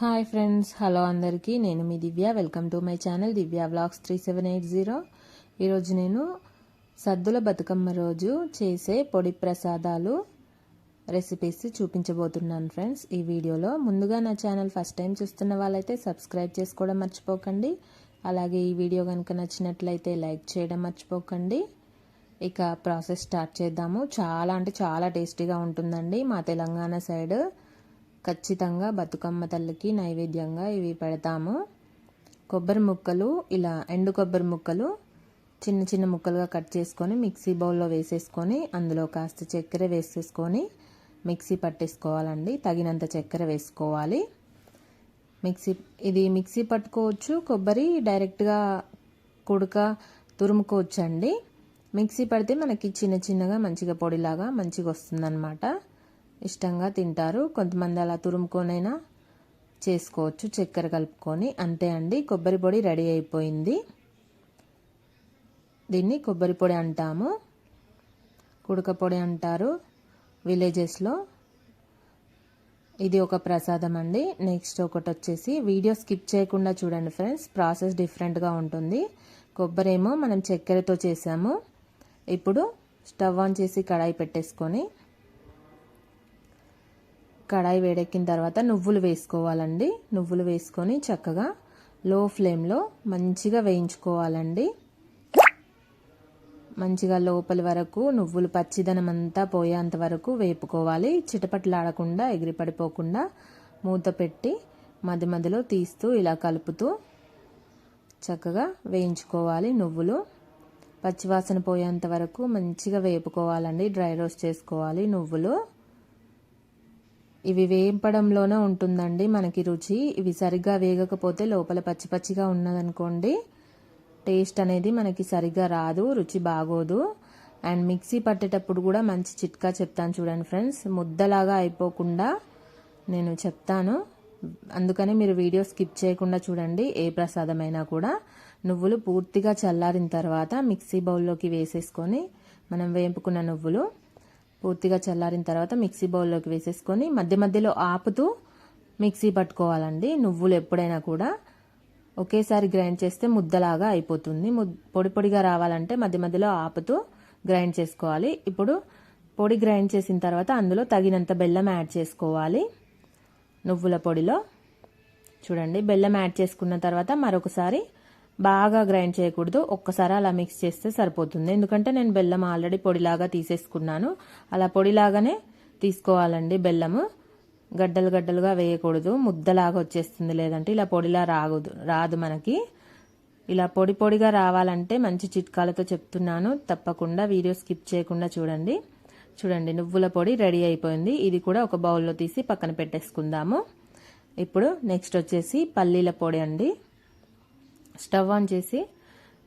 Hi friends hello అందరికీ. నేను మీ Divya. Welcome to my channel Divya vlogs three seven eight zero. ఈరోజు నేను సద్దుల బతుకమ్మ రోజు చేసే పొడి ప్రసాదాలు రెసిపీస్ చూపించబోతున్నాను ఫ్రెండ్స్. ఈ వీడియోలో ముందుగా నా ఛానల్ ఫస్ట్ టైం చూస్తున్న వాళ్ళైతే సబ్స్క్రైబ్ చేసుకోవడం మర్చిపోకండి. అలాగే ఈ వీడియో కనుక నచ్చినట్లయితే లైక్ చేయడం మర్చిపోకండి. ఇక ప్రాసెస్ స్టార్ట్ చేద్దాము. చాలా అంటే చాలా టేస్టీగా ఉంటుందండి మా తెలంగాణ సైడ్. ఖచ్చితంగా బతుకమ్మ తల్లికి నైవేద్యంగా ఇవి పెడతాము. కొబ్బరి ముక్కలు ఇలా ఎండు కొబ్బరి ముక్కలు చిన్న చిన్న ముక్కలుగా కట్ చేసుకొని మిక్సీ బౌల్లో వేసేసుకొని అందులో కాస్త చక్కెర వేసేసుకొని మిక్సీ పట్టేసుకోవాలండి. తగినంత చక్కెర వేసుకోవాలి. మిక్సీ ఇది మిక్సీ పట్టుకోవచ్చు కొబ్బరి డైరెక్ట్గా కుడక తురుముకోవచ్చు అండి మిక్సీ పడితే మనకి చిన్న చిన్నగా మంచిగా పొడిలాగా మంచిగా వస్తుందన్నమాట. ఇష్టంగా తింటారు. కొంతమంది అలా తురుముకొనైనా చేసుకోవచ్చు. చక్కెర కలుపుకొని. అంతే అండి. కొబ్బరి పొడి రెడీ అయిపోయింది. దీన్ని కొబ్బరి పొడి అంటాము. కుడక పొడి అంటారు విలేజెస్లో. ఇది ఒక ప్రసాదం అండి. నెక్స్ట్ ఒకటి వచ్చేసి వీడియో స్కిప్ చేయకుండా చూడండి ఫ్రెండ్స్. ప్రాసెస్ డిఫరెంట్గా ఉంటుంది. కొబ్బరి ఏమో మనం చక్కెరతో చేసాము. ఇప్పుడు స్టవ్ ఆన్ చేసి కడాయి పెట్టేసుకొని కడాయి వేడెక్కిన తర్వాత నువ్వులు వేసుకోవాలండి. నువ్వులు వేసుకొని చక్కగా లో ఫ్లేమ్లో మంచిగా వేయించుకోవాలండి. మంచిగా లోపలి వరకు నువ్వులు పచ్చిదనం అంతా పోయేంత వరకు వేపుకోవాలి. చిటపట్లాడకుండా ఎగిరిపడిపోకుండా మూత పెట్టి మధ్య మధ్యలో తీస్తూ ఇలా కలుపుతూ చక్కగా వేయించుకోవాలి నువ్వులు. పచ్చివాసన పోయేంత వరకు మంచిగా వేపుకోవాలండి. డ్రై రోస్ట్ చేసుకోవాలి నువ్వులు. ఇవి వేయింపడంలోనే ఉంటుందండి మనకి రుచి. ఇవి సరిగ్గా వేగకపోతే లోపల పచ్చి పచ్చిగా ఉన్నదనుకోండి టేస్ట్ అనేది మనకి సరిగ్గా రాదు రుచి బాగోదు. అండ్ మిక్సీ పట్టేటప్పుడు కూడా మంచి చిట్కా చెప్తాను చూడండి ఫ్రెండ్స్. ముద్దలాగా అయిపోకుండా నేను చెప్తాను. అందుకని మీరు వీడియో స్కిప్ చేయకుండా చూడండి ఏ ప్రసాదమైనా కూడా. నువ్వులు పూర్తిగా చల్లారిన తర్వాత మిక్సీ బౌల్లోకి వేసేసుకొని మనం వేపుకున్న నువ్వులు పూర్తిగా చల్లారిన తర్వాత మిక్సీ బౌల్లోకి వేసేసుకొని మధ్య మధ్యలో ఆపుతూ మిక్సీ పట్టుకోవాలండి. నువ్వులు ఎప్పుడైనా కూడా ఒకేసారి గ్రైండ్ చేస్తే ముద్దలాగా అయిపోతుంది. పొడి పొడిగా రావాలంటే మధ్య మధ్యలో ఆపుతూ గ్రైండ్ చేసుకోవాలి. ఇప్పుడు పొడి గ్రైండ్ చేసిన తర్వాత అందులో తగినంత బెల్లం యాడ్ చేసుకోవాలి. నువ్వుల పొడిలో. చూడండి బెల్లం యాడ్ చేసుకున్న తర్వాత మరొకసారి బాగా గ్రైండ్ చేయకూడదు. ఒక్కసారి అలా మిక్స్ చేస్తే సరిపోతుంది. ఎందుకంటే నేను బెల్లం ఆల్రెడీ పొడిలాగా తీసేసుకున్నాను. అలా పొడిలాగానే తీసుకోవాలండి బెల్లము. గడ్డలు గడ్డలుగా వేయకూడదు. ముద్దలాగా వచ్చేస్తుంది లేదంటే ఇలా పొడిలా రాగదు రాదు మనకి. ఇలా పొడి పొడిగా రావాలంటే మంచి చిట్కాలతో చెప్తున్నాను. తప్పకుండా వీడియో స్కిప్ చేయకుండా చూడండి. చూడండి నువ్వుల పొడి రెడీ అయిపోయింది. ఇది కూడా ఒక బౌల్లో తీసి పక్కన పెట్టేసుకుందాము. ఇప్పుడు నెక్స్ట్ వచ్చేసి పల్లీల పొడి అండి. స్టవ్ ఆన్ చేసి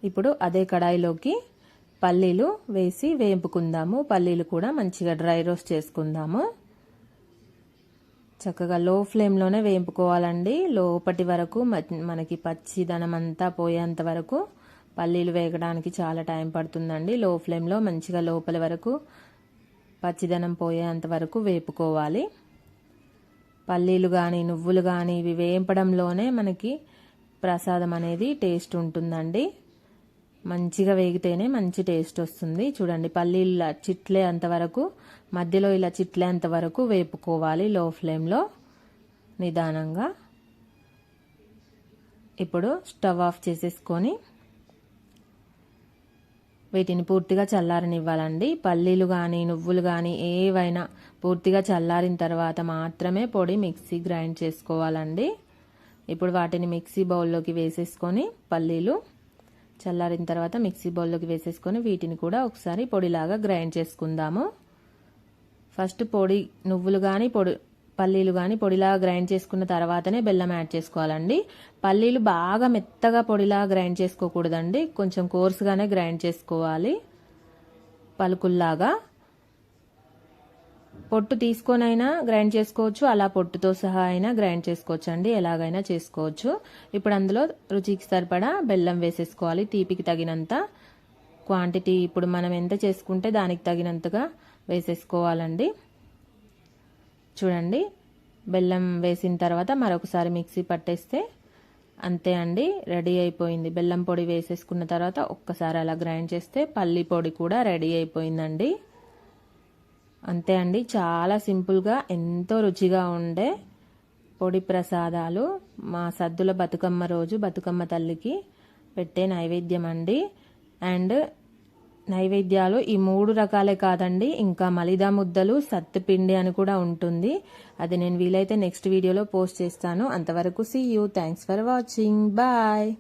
ఇప్పుడు అదే కడాయిలోకి పల్లీలు వేసి వేపుకుందాము. పల్లీలు కూడా మంచిగా డ్రై రోస్ట్ చేసుకుందాము. చక్కగా లో ఫ్లేమ్లోనే వేపుకోవాలండి. లోపటి వరకు మనకి పచ్చిదనం అంతా పోయేంత వరకు పల్లీలు వేగడానికి చాలా టైం పడుతుందండి. లో ఫ్లేమ్లో మంచిగా లోపలి వరకు పచ్చిదనం పోయేంత వరకు వేపుకోవాలి. పల్లీలు కానీ నువ్వులు కానీ ఇవి వేపడంలోనే మనకి ప్రసాదం అనేది టేస్ట్ ఉంటుందండి. మంచిగా వేగితేనే మంచి టేస్ట్ వస్తుంది. చూడండి పల్లీలు చిట్లే అంతవరకు మధ్యలో ఇలా చిట్లే అంతవరకు వేపుకోవాలి లో ఫ్లేమ్లో నిదానంగా. ఇప్పుడు స్టవ్ ఆఫ్ చేసేసుకొని వీటిని పూర్తిగా చల్లారనివ్వాలండి. పల్లీలు కానీ నువ్వులు కానీ ఏవైనా పూర్తిగా చల్లారిన తర్వాత మాత్రమే పొడి మిక్సీ గ్రైండ్ చేసుకోవాలండి. ఇప్పుడు వాటిని మిక్సీ బౌల్లోకి వేసేసుకొని పల్లీలు చల్లారిన తర్వాత మిక్సీ బౌల్లోకి వేసేసుకొని వీటిని కూడా ఒకసారి పొడిలాగా గ్రైండ్ చేసుకుందాము. ఫస్ట్ పొడి నువ్వులు కానీ పొడి పల్లీలు కానీ పొడిలాగా గ్రైండ్ చేసుకున్న తర్వాతనే బెల్లం యాడ్ చేసుకోవాలండి. పల్లీలు బాగా మెత్తగా పొడిలాగా గ్రైండ్ చేసుకోకూడదండి. కొంచెం కోర్సుగానే గ్రైండ్ చేసుకోవాలి. పలుకుల్లాగా. పొట్టు తీసుకొనైనా గ్రైండ్ చేసుకోవచ్చు అలా పొట్టుతో సహా అయినా గ్రైండ్ చేసుకోవచ్చు అండి ఎలాగైనా చేసుకోవచ్చు. ఇప్పుడు అందులో రుచికి సరిపడా బెల్లం వేసేసుకోవాలి తీపికి తగినంత క్వాంటిటీ. ఇప్పుడు మనం ఎంత చేసుకుంటే దానికి తగినంతగా వేసేసుకోవాలండి. చూడండి బెల్లం వేసిన తర్వాత మరొకసారి మిక్సీ పట్టేస్తే అంతే అండి రెడీ అయిపోయింది. బెల్లం పొడి వేసేసుకున్న తర్వాత ఒక్కసారి అలా గ్రైండ్ చేస్తే పల్లి పొడి కూడా రెడీ అయిపోయిందండి. అంతే అండి. చాలా సింపుల్గా ఎంతో రుచిగా ఉండే పొడి ప్రసాదాలు మా సద్దుల బతుకమ్మ రోజు బతుకమ్మ తల్లికి పెట్టే నైవేద్యం అండి అండ్ నైవేద్యాలు ఈ మూడు రకాలే కాదండి. ఇంకా మలిదా ముద్దలు సత్తుపిండి అని కూడా ఉంటుంది. అది నేను వీలైతే నెక్స్ట్ వీడియోలో పోస్ట్ చేస్తాను. అంతవరకు see you. Thanks for watching. Bye.